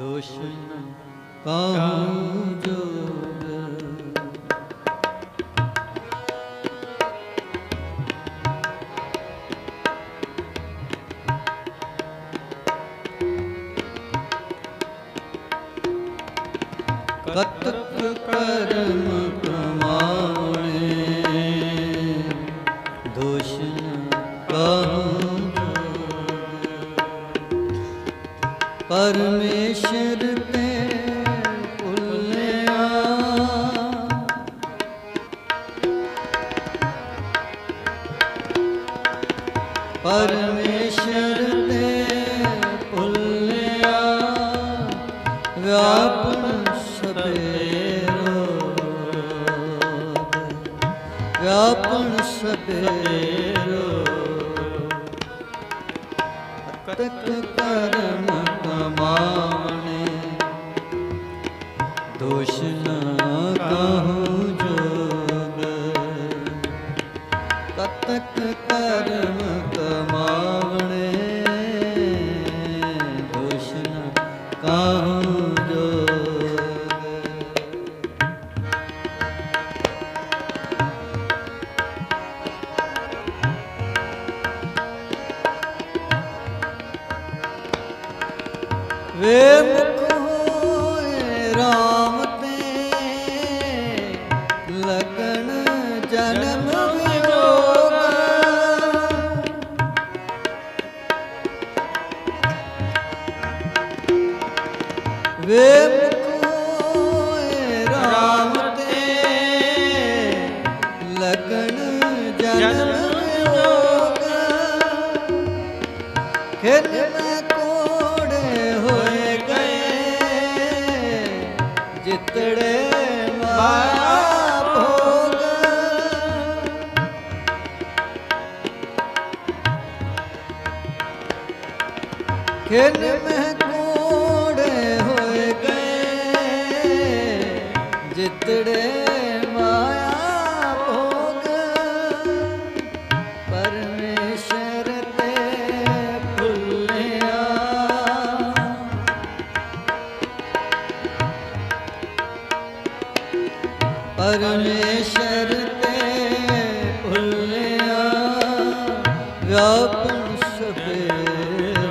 ਦੋਸ਼ ਨ ਕਾਹੂ ਜੋਗ ਕਤਕ ਕਰਮ ਪਰਮੇਸ਼ਰ ਤੇ ਭੁੱਲਿਆ। ਪਰਮੇਸ਼ਰ ਤੇ ਭੁੱਲਿਆ। ਵਿਆਪਨ ਸਬੇਰੋ ਵਿਆਪਨ ਸਬੇਰੋ ਤਕ ਕਰਮ ਕਮਾਵਣੇ ਦੋਸ਼ ਨ ਕਹੂੰ ਜੋਗ। ਕਤਕ ਕਰਮ ਵੇ ਮੁਖ ਹੋਏ RAM ਤੇ ਲਗਨ ਜਨਮ ਵਿਯੋਗ। ਵੇ ਮੁਖ ਹੋਏ RAM ਤੇ ਲਗਨ ਜਨਮ ਵਿਯੋਗ। ਖਿਨ ਮੈਂ ਜਿਤੜੇ ਮਾਇਆ ਭੋਗ ਖਿਨ ਮੈਂ ਕੋੜੇ ਹੋਏ ਗਏ ਜਿਤੜੇ ਪਰਮੇਸ਼ਰ ਤੇ ਭੁੱਲਿਆ ਵਿਆਪਨ ਸਬੇਰੋ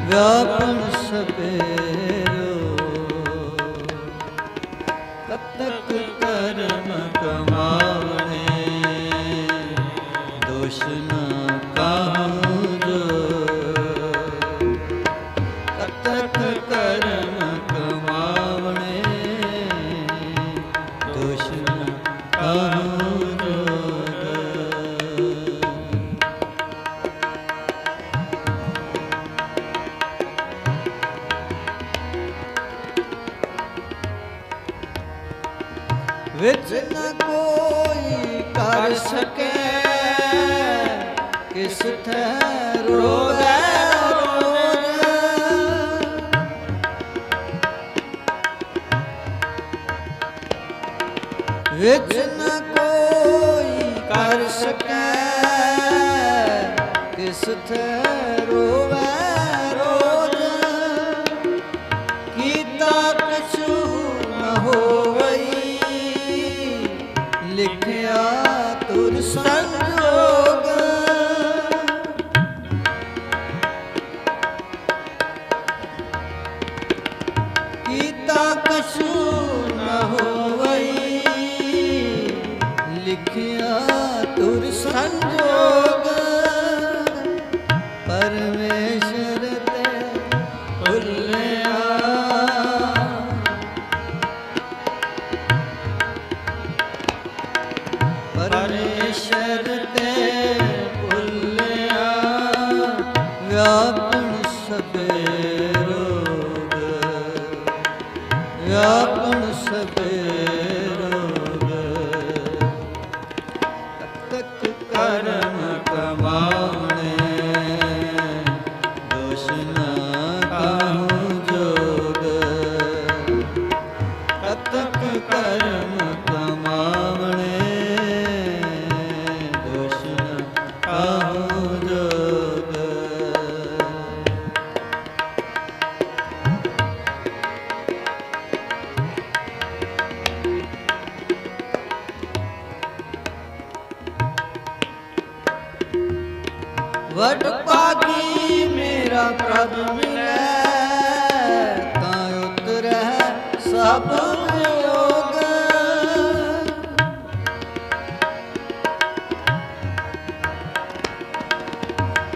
ਵਿਆਪਨ ਸਬੇਰੋ ਵਿੱਚ ਨ ਕੋਈ ਕਰ ਸਕੇ। ਕਿਸ ਥੈ ਰੋਵੇ ਰੋਜ ਵਿੱਚ ਨ ਕੋਈ ਕਰ ਸਕੇ। ਕਿਸ ਥੈ ਰੋਵੇ। ਪਰਮੇਸ਼ਰ ਤੇ ਭੁੱਲਿਆ। ਪਰਮੇਸ਼ਰ ਤੇ ਭੁੱਲਿਆ। ਵਿਆਪਨ ਵਡ ਭਾਗੀ ਮੇਰਾ ਪ੍ਰਭ ਮਿਲੈ, ਤਾਂ ਉਤਰੈ ਸਭ ਵਿਯੋਗ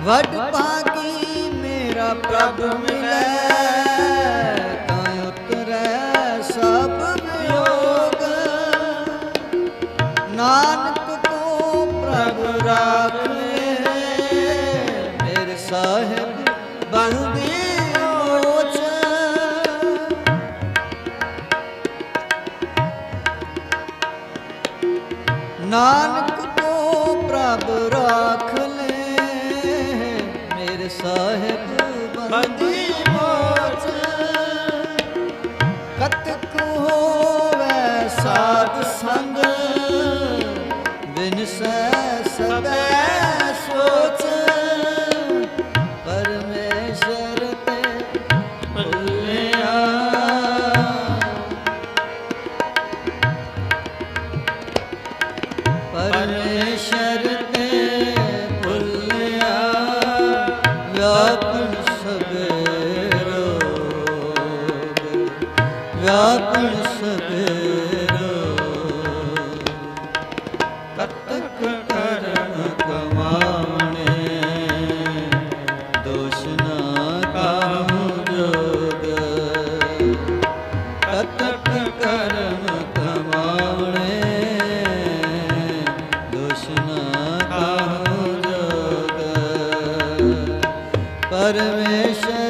ਵਡ ਭਾਗੀ ਮੇਰਾ ਪ੍ਰਭ ਮਿਲੈ, ਤਾਂ ਉਤਰੈ ਸਭ ਵਿਯੋਗ ਨਾਨਕ ਕੋ ਪ੍ਰਭ ਰਾਖੇ ਸਾਹਿਬ ਬੰਦੀ ਨਾਨਕ ਕੋ ਪ੍ਰਭ ਰਾਖ ਲੈ, ਮੇਰੇ ਸਾਹਿਬ ਬੰਦੀ ਮੋਚ। ਕਤਕ ਹੋਵੇ ਸਾਧ ਸੰਗ ਬਿਨਸੈ ਸਬੈ ਵਿਆਪਨ ਸਭੇ ਰੋਗ ਵਿਆਪਨ धर्मेश